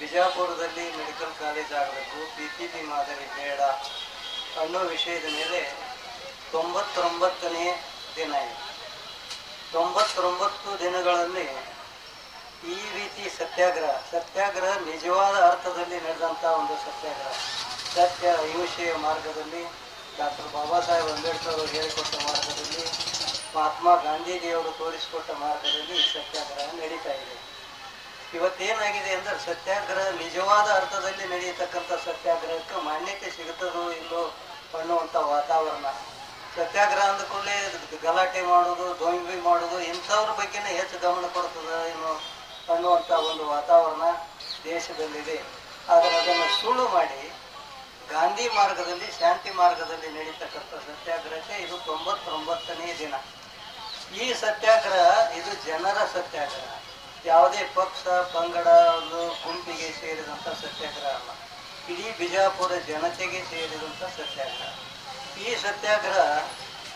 ಬಿಜಾಪುರದಲ್ಲಿ medical college ಆಗಬೇಕು P P P ಮಾದರಿ ಬೇಡ ಅನ್ನೋ ವಿಷಯದ ಮೇಲೆ ತೊಂಬತ್ತೊಂಬತ್ತನೇ ದಿನ ಇದೆ. ತೊಂಬತ್ತೊಂಬತ್ತು ದಿನಗಳಲ್ಲಿ ಈ ರೀತಿ ಸತ್ಯಾಗ್ರಹ ಸತ್ಯಾಗ್ರಹ ನಿಜವಾದ ಅರ್ಥದಲ್ಲಿ ನಡೆದಂಥ ಒಂದು ಸತ್ಯಾಗ್ರಹ. ಸತ್ಯ ಅಹಿಂಸೆಯ ಮಾರ್ಗದಲ್ಲಿ ಡಾಕ್ಟರ್ ಬಾಬಾ ಸಾಹೇಬ್ ಅಂಬೇಡ್ಕರ್ ಅವರು ಹೇಳಿಕೊಟ್ಟ ಮಾರ್ಗದಲ್ಲಿ, ಮಹಾತ್ಮ ಗಾಂಧೀಜಿಯವರು ತೋರಿಸಿಕೊಟ್ಟ ಮಾರ್ಗದಲ್ಲಿ ಸತ್ಯಾಗ್ರಹ ನಡೀತಾ ಇದೆ. ಇವತ್ತೇನಾಗಿದೆ ಅಂದ್ರೆ ಸತ್ಯಾಗ್ರಹ ನಿಜವಾದ ಅರ್ಥದಲ್ಲಿ ನಡೆಯತಕ್ಕಂಥ ಸತ್ಯಾಗ್ರಹಕ್ಕೆ ಮಾನ್ಯತೆ ಸಿಗುತ್ತದೋ ಇಲ್ಲೋ ಅನ್ನುವಂಥ ವಾತಾವರಣ. ಸತ್ಯಾಗ್ರಹ ಅಂದ ಕೂಡಲೇ ಗಲಾಟೆ ಮಾಡೋದು ದೊಂಬಿ ಮಾಡೋದು ಇಂಥವ್ರ ಬಗ್ಗೆನೇ ಹೆಚ್ಚು ಗಮನ ಕೊಡ್ತದ ಏನು ಅನ್ನುವಂಥ ಒಂದು ವಾತಾವರಣ ದೇಶದಲ್ಲಿದೆ. ಆದರೆ ಅದನ್ನು ಸುಳ್ಳು ಮಾಡಿ ಗಾಂಧಿ ಮಾರ್ಗದಲ್ಲಿ, ಶಾಂತಿ ಮಾರ್ಗದಲ್ಲಿ ನಡೀತಕ್ಕಂಥ ಸತ್ಯಾಗ್ರಹಕ್ಕೆ ಇದು ತೊಂಬತ್ತೊಂಬತ್ತನೇ ದಿನ. ಈ ಸತ್ಯಾಗ್ರಹ ಇದು ಜನರ ಸತ್ಯಾಗ್ರಹ. ಯಾವುದೇ ಪಕ್ಷ, ಪಂಗಡ ಒಂದು ಗುಂಪಿಗೆ ಸೇರಿದಂಥ ಸತ್ಯಾಗ್ರಹ ಅಲ್ಲ ಇಡೀ ಬಿಜಾಪುರ ಜನತೆಗೆ ಸೇರಿದಂಥ ಸತ್ಯಾಗ್ರಹ. ಈ ಸತ್ಯಾಗ್ರಹ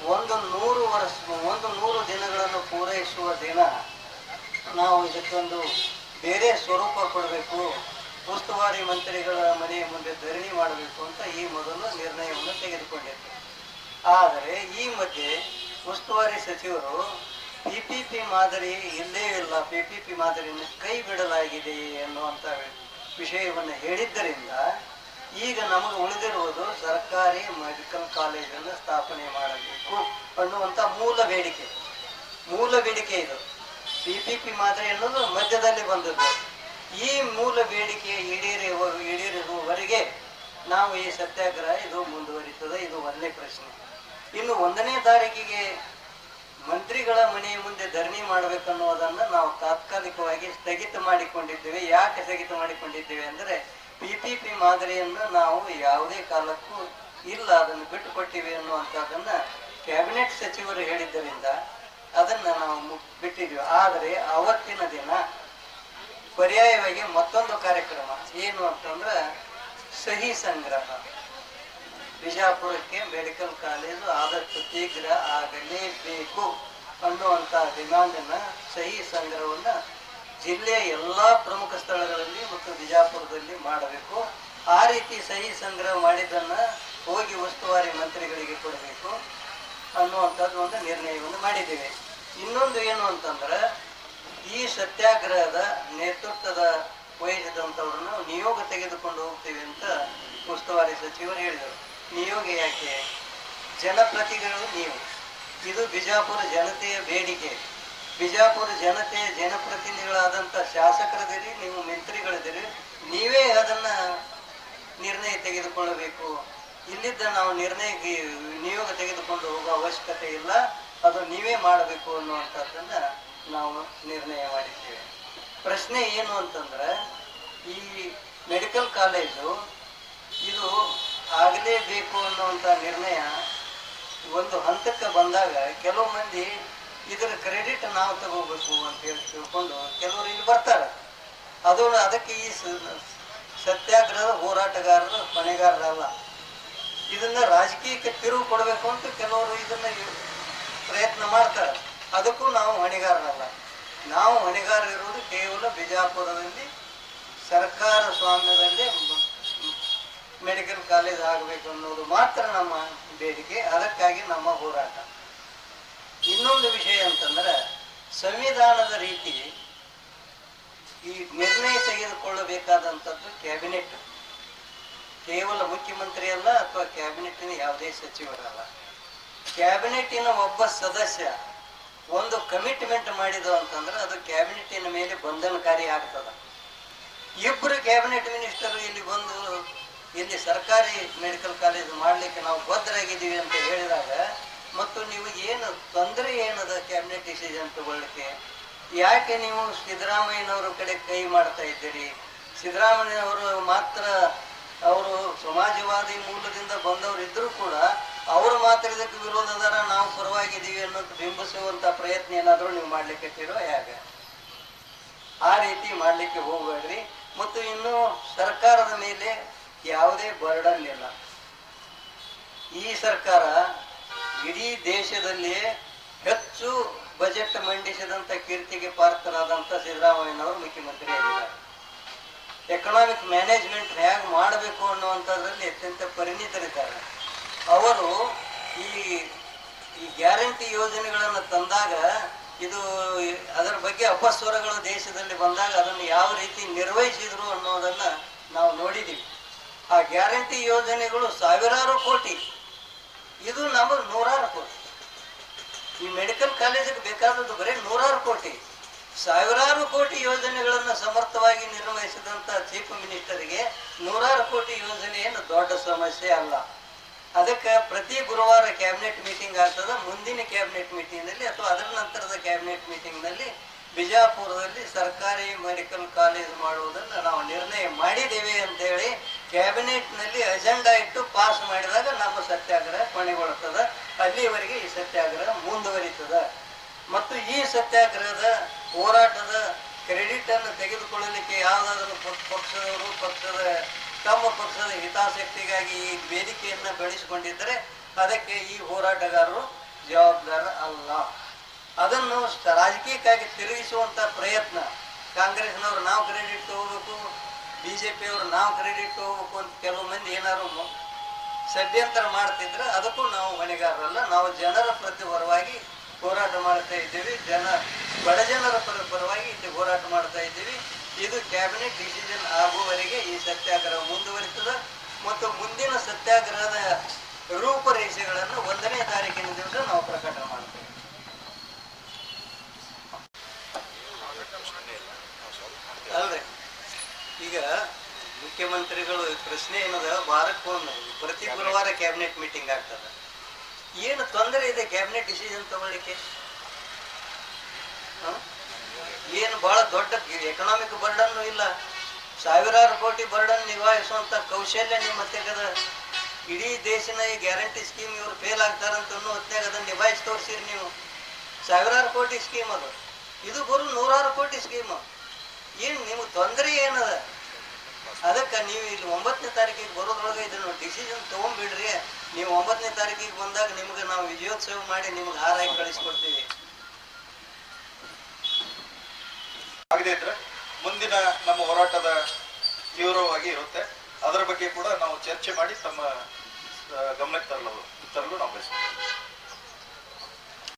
ಒಂದು ನೂರು ವರ್ಷ, ಒಂದು ನೂರು ದಿನಗಳನ್ನು ಪೂರೈಸುವ ದಿನ. ನಾವು ಇದಕ್ಕೊಂದು ಬೇರೆ ಸ್ವರೂಪ ಕೊಡಬೇಕು. ಉಸ್ತುವಾರಿ ಮಂತ್ರಿಗಳ ಮನೆಯ ಮುಂದೆ ಧರಣಿ ಮಾಡಬೇಕು ಅಂತ ಈ ಮೊದಲು ನಿರ್ಣಯವನ್ನು ತೆಗೆದುಕೊಂಡಿದ್ದೆ. ಆದರೆ ಈ ಮಧ್ಯೆ ಉಸ್ತುವಾರಿ ಸಚಿವರು ಮಾದರಿ ಇಲ್ಲೇ ಇಲ್ಲ ಪಿ ಪಿ ಪಿ ಮಾದರಿಯನ್ನು ಕೈ ಬಿಡಲಾಗಿದೆ ಎನ್ನುವಂಥ ವಿಷಯವನ್ನು ಹೇಳಿದ್ದರಿಂದ ಈಗ ನಮಗೆ ಉಳಿದಿರುವುದು ಸರ್ಕಾರಿ ಮೆಡಿಕಲ್ ಕಾಲೇಜನ್ನು ಸ್ಥಾಪನೆ ಮಾಡಬೇಕು ಅನ್ನುವಂಥ ಮೂಲ ಬೇಡಿಕೆ. ಮೂಲ ಬೇಡಿಕೆ ಇದು. ಪಿ ಪಿ ಪಿ ಮಾದರಿ ಅನ್ನೋದು ಮಧ್ಯದಲ್ಲಿ ಬಂದದ್ದು. ಈ ಮೂಲ ಬೇಡಿಕೆ ಈಡೇರಿರುವ, ಈಡೇರಿರುವವರೆಗೆ ನಾವು ಈ ಸತ್ಯಾಗ್ರಹ ಇದು ಮುಂದುವರಿತದೆ, ಇದು ಒಂದನೇ ಪ್ರಶ್ನೆ. ಇನ್ನು ಒಂದನೇ ತಾರೀಕಿಗೆ ಮಂತ್ರಿಗಳ ಮನೆಯ ಮುಂದೆ ಧರಣಿ ಮಾಡಬೇಕನ್ನುವುದನ್ನು ನಾವು ತಾತ್ಕಾಲಿಕವಾಗಿ ಸ್ಥಗಿತ ಮಾಡಿಕೊಂಡಿದ್ದೇವೆ. ಯಾಕೆ ಸ್ಥಗಿತ ಮಾಡಿಕೊಂಡಿದ್ದೇವೆ ಅಂದರೆ ಪಿ ಪಿ ಪಿ ಮಾದರಿಯನ್ನು ನಾವು ಯಾವುದೇ ಕಾಲಕ್ಕೂ ಇಲ್ಲ, ಅದನ್ನು ಬಿಟ್ಟುಕೊಟ್ಟಿವೆ ಅನ್ನುವಂಥದ್ದನ್ನು ಕ್ಯಾಬಿನೆಟ್ ಸಚಿವರು ಹೇಳಿದ್ದರಿಂದ ಅದನ್ನು ನಾವು ಬಿಟ್ಟಿದ್ವಿ ಆದರೆ ಅವತ್ತಿನ ದಿನ ಪರ್ಯಾಯವಾಗಿ ಮತ್ತೊಂದು ಕಾರ್ಯಕ್ರಮ, ಏನು ಅಂತಂದ್ರೆ ಸಹಿ ಸಂಗ್ರಹ. ಬಿಜಾಪುರಕ್ಕೆ ಮೆಡಿಕಲ್ ಕಾಲೇಜು ಆದಷ್ಟು ಶೀಘ್ರ ಆಗಲೇಬೇಕು. ಅನ್ನುವಂಥ ಡಿಮ್ಯಾಂಡನ್ನು ಸಹಿ ಸಂಗ್ರಹವನ್ನು ಜಿಲ್ಲೆಯ ಎಲ್ಲ ಪ್ರಮುಖ ಸ್ಥಳಗಳಲ್ಲಿ ಮತ್ತು ಬಿಜಾಪುರದಲ್ಲಿ ಮಾಡಬೇಕು. ಆ ರೀತಿ ಸಹಿ ಸಂಗ್ರಹ ಮಾಡಿದ್ದನ್ನು ಹೋಗಿ ಉಸ್ತುವಾರಿ ಮಂತ್ರಿಗಳಿಗೆ ಕೊಡಬೇಕು ಅನ್ನುವಂಥದ್ದು ಒಂದು ನಿರ್ಣಯವನ್ನು ಮಾಡಿದ್ದೇವೆ. ಇನ್ನೊಂದು ಏನು ಅಂತಂದ್ರೆ, ಈ ಸತ್ಯಾಗ್ರಹದ ನೇತೃತ್ವದ ವಹಿಸಿದಂಥವ್ರನ್ನು ನಿಯೋಗ ತೆಗೆದುಕೊಂಡು ಹೋಗ್ತೀವಿ ಅಂತ ಉಸ್ತುವಾರಿ ಸಚಿವರು ಹೇಳಿದರು. ನಿಯೋಗ ಯಾಕೆ? ಜನಪ್ರತಿಗಳು ನೀವು. ಇದು ಬಿಜಾಪುರ ಜನತೆಯ ಬೇಡಿಕೆ. ಬಿಜಾಪುರ ಜನತೆಯ ಜನಪ್ರತಿನಿಧಿಗಳಾದಂಥ ಶಾಸಕರದಿರಿ ನೀವು ಮಂತ್ರಿಗಳಿದಿರಿ ನೀವೇ ಅದನ್ನ ನಿರ್ಣಯ ತೆಗೆದುಕೊಳ್ಳಬೇಕು. ಇಲ್ಲಿದ್ದ ನಾವು ನಿರ್ಣಯ ನಿಯೋಗ ತೆಗೆದುಕೊಂಡು ಹೋಗುವ ಅವಶ್ಯಕತೆ ಇಲ್ಲ. ಅದು ನೀವೇ ಮಾಡಬೇಕು ಅನ್ನುವಂಥದ್ದನ್ನ ನಾವು ನಿರ್ಣಯ ಮಾಡಿದ್ದೇವೆ. ಪ್ರಶ್ನೆ ಏನು ಅಂತಂದ್ರೆ, ಈ ಮೆಡಿಕಲ್ ಕಾಲೇಜು, ಇದು ಆಗಲೇಬೇಕು ಅನ್ನುವಂಥ ನಿರ್ಣಯ ಒಂದು ಹಂತಕ್ಕೆ ಬಂದಾಗ ಕೆಲವು ಮಂದಿ ಇದರ ಕ್ರೆಡಿಟ್ ನಾವು ತಗೋಬೇಕು ಅಂತ ಹೇಳಿ ತಿಳ್ಕೊಂಡು ಕೆಲವರು ಇಲ್ಲಿ ಬರ್ತಾರೆ. ಅದು ಅದಕ್ಕೆ ಈ ಸತ್ಯಾಗ್ರಹದ ಹೋರಾಟಗಾರರು ಹೊಣೆಗಾರರಲ್ಲ ಇದನ್ನ ರಾಜಕೀಯಕ್ಕೆ ತಿರುವು ಕೊಡಬೇಕು ಅಂತ ಕೆಲವರು ಇದನ್ನ ಪ್ರಯತ್ನ ಮಾಡ್ತಾರೆ. ಅದಕ್ಕೂ ನಾವು ಹೊಣೆಗಾರರಲ್ಲ. ನಾವು ಹೊಣೆಗಾರರಿರುವುದು ಕೇವಲ ಬಿಜಾಪುರದಲ್ಲಿ, ಸರ್ಕಾರ ಸ್ವಾಮ್ಯದಲ್ಲಿ ಮೆಡಿಕಲ್ ಕಾಲೇಜ್ ಆಗಬೇಕು ಅನ್ನೋದು ಮಾತ್ರ ನಮ್ಮ ಬೇಡಿಕೆ, ಅದಕ್ಕಾಗಿ ನಮ್ಮ ಹೋರಾಟ. ಇನ್ನೊಂದು ವಿಷಯ ಅಂತಂದ್ರೆ, ಸಂವಿಧಾನದ ರೀತಿ ಈ ನಿರ್ಣಯ ತೆಗೆದುಕೊಳ್ಳಬೇಕಾದಂಥದ್ದು ಕ್ಯಾಬಿನೆಟ್. ಕೇವಲ ಮುಖ್ಯಮಂತ್ರಿ ಅಲ್ಲ, ಅಥವಾ ಕ್ಯಾಬಿನೆಟ್ನ ಯಾವುದೇ ಸಚಿವರಲ್ಲ. ಕ್ಯಾಬಿನೆಟ್ಟಿನ ಒಬ್ಬ ಸದಸ್ಯ ಒಂದು ಕಮಿಟ್ಮೆಂಟ್ ಮಾಡಿದ ಅಂತಂದ್ರೆ, ಅದು ಕ್ಯಾಬಿನೆಟ್ಟಿನ ಮೇಲೆ ಬಂಧನಕಾರಿ ಆಗ್ತದ. ಇಬ್ಬರು ಕ್ಯಾಬಿನೆಟ್ ಮಿನಿಸ್ಟರ್ ಇಲ್ಲಿ ಬಂದು ಇಲ್ಲಿ ಸರ್ಕಾರಿ ಮೆಡಿಕಲ್ ಕಾಲೇಜ್ ಮಾಡಲಿಕ್ಕೆ ನಾವು ಬದ್ಧರಾಗಿದ್ದೀವಿ ಅಂತ ಹೇಳಿದಾಗ, ಮತ್ತು ನೀವು ಏನು ತೊಂದರೆ ಏನದ ಕ್ಯಾಬಿನೆಟ್ ಡಿಸಿಷನ್ ತಗೊಳ್ಳಿಕ್ಕೆ? ಯಾಕೆ ನೀವು ಸಿದ್ದರಾಮಯ್ಯನವರ ಕಡೆ ಕೈ ಮಾಡ್ತಾ ಇದ್ದೀರಿ? ಸಿದ್ದರಾಮಯ್ಯನವರು ಮಾತ್ರ ಅವರು ಸಮಾಜವಾದಿ ಮೂಲದಿಂದ ಬಂದವರು ಇದ್ರೂ ಕೂಡ ಅವರು ಮಾತ್ರ ಇದಕ್ಕೆ ವಿರೋಧದರ ನಾವು ಪರವಾಗಿದ್ದೀವಿ ಅನ್ನೋದು ಬಿಂಬಿಸುವಂತ ಪ್ರಯತ್ನ ಏನಾದರೂ ನೀವು ಮಾಡ್ಲಿಕ್ಕೆ ಹೇಗೆ? ಆ ರೀತಿ ಮಾಡಲಿಕ್ಕೆ ಹೋಗ್ಬೇಡ್ರಿ. ಮತ್ತು ಇನ್ನು ಸರ್ಕಾರದ ಮೇಲೆ ಯಾವುದೇ ಬರ್ಡನ್ ಇಲ್ಲ. ಈ ಸರ್ಕಾರ ಇಡೀ ದೇಶದಲ್ಲಿಯೇ ಹೆಚ್ಚು ಬಜೆಟ್ ಮಂಡಿಸಿದಂಥ ಕೀರ್ತಿಗೆ ಪಾತ್ರರಾದಂಥ ಸಿದ್ದರಾಮಯ್ಯನವರು ಮುಖ್ಯಮಂತ್ರಿ ಆಗಿದ್ದಾರೆ. ಎಕನಾಮಿಕ್ ಮ್ಯಾನೇಜ್ಮೆಂಟ್ ಹೇಗೆ ಮಾಡಬೇಕು ಅನ್ನುವಂಥದ್ರಲ್ಲಿ ಅತ್ಯಂತ ಪರಿಣಿತರಿದ್ದಾರೆ. ಅವರು ಈ ಈ ಗ್ಯಾರಂಟಿ ಯೋಜನೆಗಳನ್ನು ತಂದಾಗ ಇದು ಅದರ ಬಗ್ಗೆ ಅಪಸ್ವರಗಳು ದೇಶದಲ್ಲಿ ಬಂದಾಗ ಅದನ್ನು ಯಾವ ರೀತಿ ನಿರ್ವಹಿಸಿದ್ರು ಅನ್ನೋದನ್ನು ನಾವು ನೋಡಿದ್ದೀವಿ. ಆ ಗ್ಯಾರಂಟಿ ಯೋಜನೆಗಳು ಸಾವಿರಾರು ಕೋಟಿ. ಇದು ನಮಗೆ ನೂರಾರು ಕೋಟಿ. ಈ ಮೆಡಿಕಲ್ ಕಾಲೇಜಿಗೆ ಬೇಕಾದದ್ದು ಬರೀ ನೂರಾರು ಕೋಟಿ. ಸಾವಿರಾರು ಕೋಟಿ ಯೋಜನೆಗಳನ್ನು ಸಮರ್ಥವಾಗಿ ನಿರ್ವಹಿಸಿದಂಥ ಚೀಫ್ ಮಿನಿಸ್ಟರ್ಗೆ ನೂರಾರು ಕೋಟಿ ಯೋಜನೆ ಏನು ದೊಡ್ಡ ಸಮಸ್ಯೆ ಅಲ್ಲ. ಅದಕ್ಕೆ ಪ್ರತಿ ಗುರುವಾರ ಕ್ಯಾಬಿನೆಟ್ ಮೀಟಿಂಗ್ ಆಗ್ತದೆ. ಮುಂದಿನ ಕ್ಯಾಬಿನೆಟ್ ಮೀಟಿಂಗ್ನಲ್ಲಿ ಅಥವಾ ಅದರ ನಂತರದ ಕ್ಯಾಬಿನೆಟ್ ಮೀಟಿಂಗ್ನಲ್ಲಿ ಬಿಜಾಪುರದಲ್ಲಿ ಸರ್ಕಾರಿ ಮೆಡಿಕಲ್ ಕಾಲೇಜ್ ಮಾಡುವುದನ್ನು ನಾವು ನಿರ್ಣಯ ಮಾಡಿದ್ದೇವೆ ಅಂತೇಳಿ ಕ್ಯಾಬಿನೆಟ್ನಲ್ಲಿ ಅಜೆಂಡಾ ಇಟ್ಟು ಪಾಸ್ ಮಾಡಿದಾಗ ನಮ್ಮ ಸತ್ಯಾಗ್ರಹ ಕೊನೆಗೊಳ್ಳುತ್ತದ ಅಲ್ಲಿವರೆಗೆ ಈ ಸತ್ಯಾಗ್ರಹ ಮುಂದುವರಿತದ. ಮತ್ತು ಈ ಸತ್ಯಾಗ್ರಹದ ಹೋರಾಟದ ಕ್ರೆಡಿಟ್ ಅನ್ನು ತೆಗೆದುಕೊಳ್ಳಲಿಕ್ಕೆ ಯಾವುದಾದರೂ ಪಕ್ಷ- ಪಕ್ಷದವರು, ಪಕ್ಷದ, ತಮ್ಮ ಪಕ್ಷದ ಹಿತಾಸಕ್ತಿಗಾಗಿ ಈ ವೇದಿಕೆಯನ್ನು ಬೆಳೆಸಿಕೊಂಡಿದ್ದರೆ ಅದಕ್ಕೆ ಈ ಹೋರಾಟಗಾರರು ಜವಾಬ್ದಾರ ಅಲ್ಲ. ಅದನ್ನು ರಾಜಕೀಯಕ್ಕಾಗಿ ತಿರುಗಿಸುವಂತ ಪ್ರಯತ್ನ. ಕಾಂಗ್ರೆಸ್ನವರು ನಾವು ಕ್ರೆಡಿಟ್ ತಗೋಬೇಕು ಬಿಜೆಪಿಯವರು ನಾವು ಕ್ರೆಡಿಟ್ ತಗೋಬೇಕು ಅಂತ ಕೆಲವು ಮಂದಿ ಏನಾದ್ರು ಮ- ಷಡ್ಯಂತರ ಮಾಡ್ತಿದ್ರೆ ಅದಕ್ಕೂ ನಾವು ಹೊಣೆಗಾರರಲ್ಲ. ನಾವು ಜನರ ಪ್ರತಿ ಪರವಾಗಿ ಹೋರಾಟ ಮಾಡ್ತಾ ಇದ್ದೀವಿ. ಜನ ಬಡ ಜನರ ಪರ ಪರವಾಗಿ ಇಲ್ಲಿ ಹೋರಾಟ ಮಾಡ್ತಾ ಇದ್ದೀವಿ. ಇದು ಕ್ಯಾಬಿನೆಟ್ ಡಿಸಿಷನ್ ಆಗುವವರೆಗೆ ಈ ಸತ್ಯಾಗ್ರಹ ಮುಂದುವರಿತದೆ ಮತ್ತು ಮುಂದಿನ ಸತ್ಯಾಗ್ರಹದ ರೂಪರೇಷೆಗಳನ್ನು ಒಂದನೇ ತಾರೀಕಿನ ದಿವಸ ನಾವು ಪ್ರಕಟ ಮಾಡ್ತೇವೆ. ಅಲ್ರಿ. ಈಗ ಮುಖ್ಯಮಂತ್ರಿಗಳು ಪ್ರಶ್ನೆ ಏನದ? ವಾರಕ್ಕೊಂದು ಪ್ರತಿ ಗುರುವಾರ ಕ್ಯಾಬಿನೆಟ್ ಮೀಟಿಂಗ್ ಆಗ್ತದ. ಏನು ತೊಂದರೆ ಇದೆ ಕ್ಯಾಬಿನೆಟ್ ಡಿಸಿಷನ್ ತಗೊಳ್ಳಿಕ್ಕೆ? ಏನು ಬಹಳ ದೊಡ್ಡ ಎಕನಾಮಿಕ್ ಬರ್ಡನ್ನು ಇಲ್ಲ. ಸಾವಿರಾರು ಕೋಟಿ ಬರ್ಡನ್ ನಿಭಾಯಿಸುವಂತ ಕೌಶಲ್ಯ ನಿಮ್ಮ ಹತ್ತಿರದ ಇಡೀ ದೇಶನ ಈ ಗ್ಯಾರಂಟಿ ಸ್ಕೀಮ್ ಇವರು ಫೇಲ್ ಆಗ್ತಾರಂತ ಅನ್ನೋ ಹೊತ್ನ್ಯಾಗ ಅದನ್ನ ನಿಭಾಯಿಸಿ ತೋರಿಸಿರಿ ನೀವು. ಸಾವಿರಾರು ಕೋಟಿ ಸ್ಕೀಮ್ ಅದು. ಇದು ಬರೋ ನೂರಾರು ಕೋಟಿ ಸ್ಕೀಮ್ ಏನು ನಿಮ್ಗೆ ತೊಂದರೆ ಏನದ? ಅದಕ್ಕೆ ನೀವು ಇಲ್ಲಿ ಒಂಬತ್ತನೇ ತಾರೀಕಿಗೆ ಬರೋದ್ರೊಳಗೆ ಇದನ್ನು ಡಿಸಿಷನ್ ತೊಗೊಂಡ್ಬಿಡ್ರಿ ನೀವು ಒಂಬತ್ತನೇ ತಾರೀಕಿಗೆ ಬಂದಾಗ ನಿಮ್ಗೆ ನಾವು ವಿಜಯೋತ್ಸವ ಮಾಡಿ ನಿಮ್ಗೆ ಹಾರ ಹಾಕಿ ಕಳಿಸ್ಕೊಡ್ತೀವಿ ಮುಂದಿನ ನಮ್ಮ ಹೋರಾಟದ ತೀವ್ರವಾಗಿ ಇರುತ್ತೆ. ಅದರ ಬಗ್ಗೆ ಕೂಡ ನಾವು ಚರ್ಚೆ ಮಾಡಿ ತಮ್ಮ ಗಮನಕ್ಕೆ ತರಲು ತರಲು ನಾವು ಬಯಸ್ತೀವಿ.